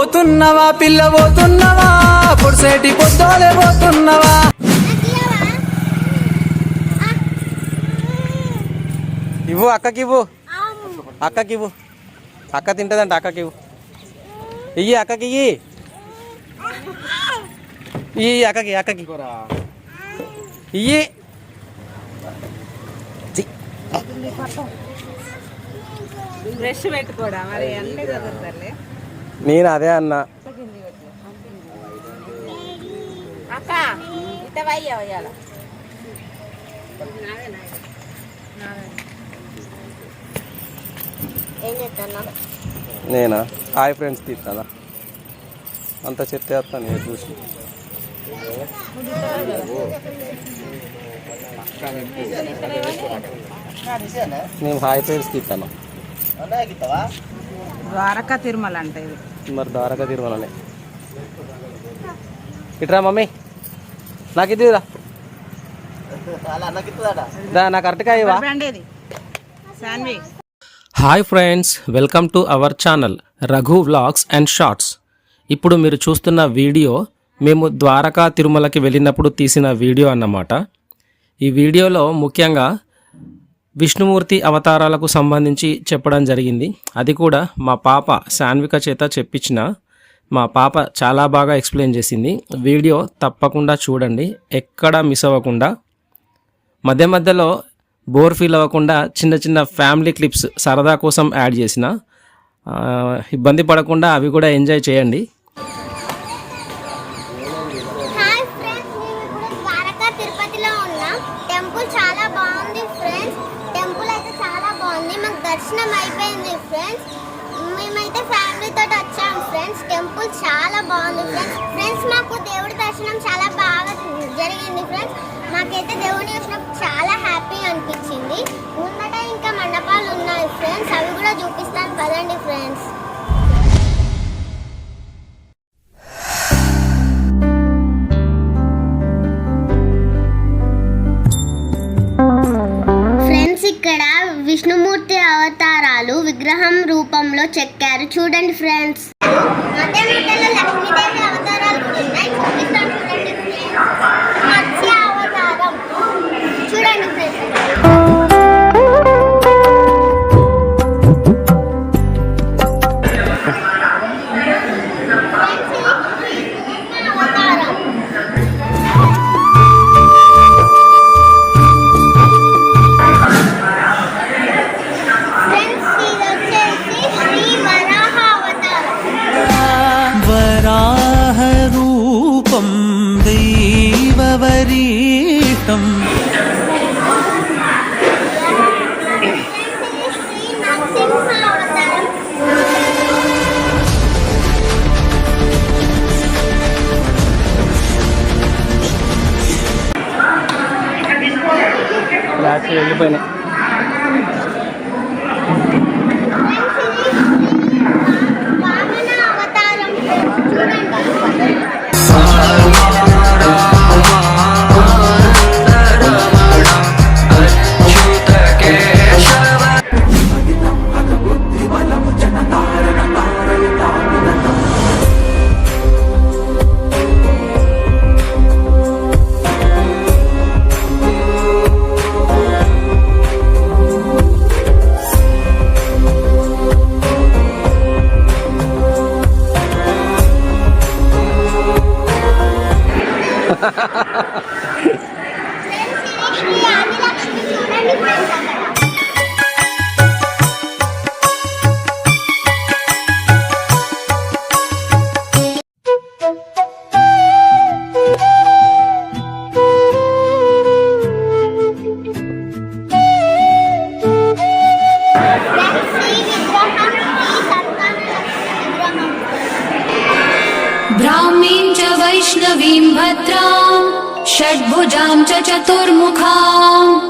పోతున్నవా పిల్ల పోతున్నవా? పొడిసేటి పొద్దోలే పోతున్నవా? ఇవ్వు అక్కకి ఇవ్వు అక్కకి ఇవ్వు అక్క తింటదంట అక్కకి ఇవ్వు ఇయ్యి అక్కకి ఇయ్యి. ఇయ్యి అక్కకి అక్కకి. ఇయ్యి. బ్రష్ పెట్టుకోడా? మరి అన్నీ కుదురుతారులే నేను అదే అన్నా. నేనా? హాయ్ ఫ్రెండ్స్ తీస్తానా అంత చెత్త వేస్తాను నేను చూసి. నేను హాయ్ ఫ్రెండ్స్ తీస్తాను ద్వారకా తిరుమల అంటే ఇది. మరి ద్వారకా తిరుమలనే ఇట్రా మమ్మీ. నాకు ఇది రా నాకు అరటికాయ hi friends welcome to our channel Raghu vlogs and shorts. ఇప్పుడు మీరు చూస్తున్న వీడియో మేము ద్వారకా తిరుమలకి వెళ్ళినప్పుడు తీసిన వీడియో అన్నమాట. ఈ వీడియోలో ముఖ్యంగా విష్ణుమూర్తి అవతారాలకు సంబంధించి చెప్పడం జరిగింది. అది కూడా మా పాప శాన్విక చేత చెప్పించిన మా పాప చాలా బాగా ఎక్స్ప్లెయిన్ చేసింది. వీడియో తప్పకుండా చూడండి. ఎక్కడ మిస్ అవ్వకుండా. మధ్య మధ్యలో బోర్ ఫీల్ అవ్వకుండా చిన్న చిన్న ఫ్యామిలీ క్లిప్స్ సరదా కోసం యాడ్ చేసిన. ఇబ్బంది పడకుండా అవి కూడా ఎంజాయ్ చేయండి. టెంపుల్ చాలా బాగుంది ఫ్రెండ్స్. టెంపుల్ అయితే చాలా బాగుంది. మాకు దర్శనం అయిపోయింది ఫ్రెండ్స్. మేమైతే ఫ్యామిలీతో వచ్చాం ఫ్రెండ్స్. టెంపుల్ చాలా బాగుంది ఫ్రెండ్స్. ఫ్రెండ్స్ మాకు దేవుడి దర్శనం చాలా బాగా జరిగింది ఫ్రెండ్స్. మాకైతే దేవుడి దర్శనం చాలా హ్యాపీ అనిపించింది. ముందట ఇంకా మండపాలు ఉన్నాయి ఫ్రెండ్స్. అవి కూడా చూపిస్తాను. పదండి ఫ్రెండ్స్. రూపంలో చెక్కారు. చూడండి ఫ్రెండ్స్ లక్ష్మీదేవి అవతారాలు జీవితం. వెళ్ళిపోయినాయి. Ha ha ha ha! তোর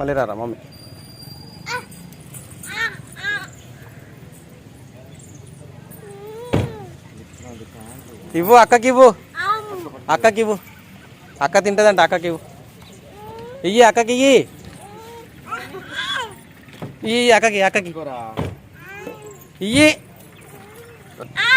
మళ్ళీ రారా మమ్మీ. ఇవ్వు అక్కకి ఇవ్వు. అక్కకి ఇవ్వు. అక్క తింటదంట అక్కకి ఇవ్వు. ఇయ్యి అక్కకి ఇయ్యి. ఇయ్యి అక్కకి అక్కకి. ఇయ్యి. ఆ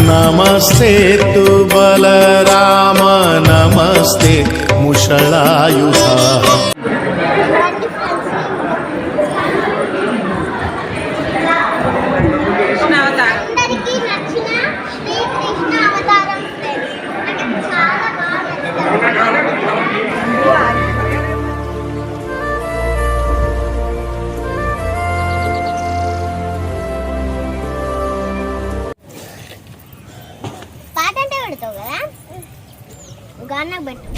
नमस्ते तु बलराम नमस्ते मुषलायुधा। అన్నకు పెట్టు.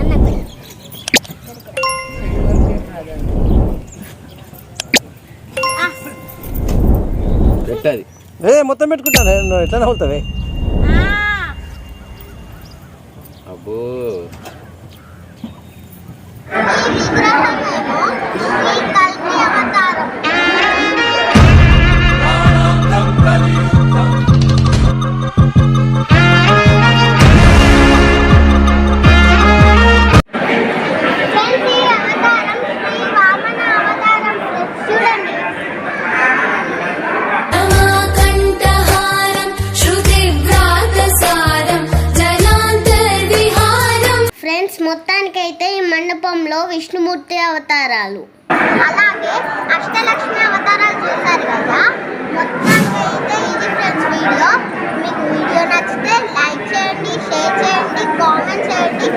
అన్నకు పెట్టు. ఆ, పెట్టది. ఏ మొత్తం పెట్టుకుంటాను. ఎట్లా నవ్వుతావే విష్ణుమూర్తి అవతారాలు. అలాగే అష్టలక్ష్మి అవతారాలు చూసారు కదా? మొత్తానికైతే ఇది ఫ్రెండ్స్ వీడియో. మీకు వీడియో నచ్చితే లైక్ చేయండి షేర్ చేయండి కామెంట్ చేయండి.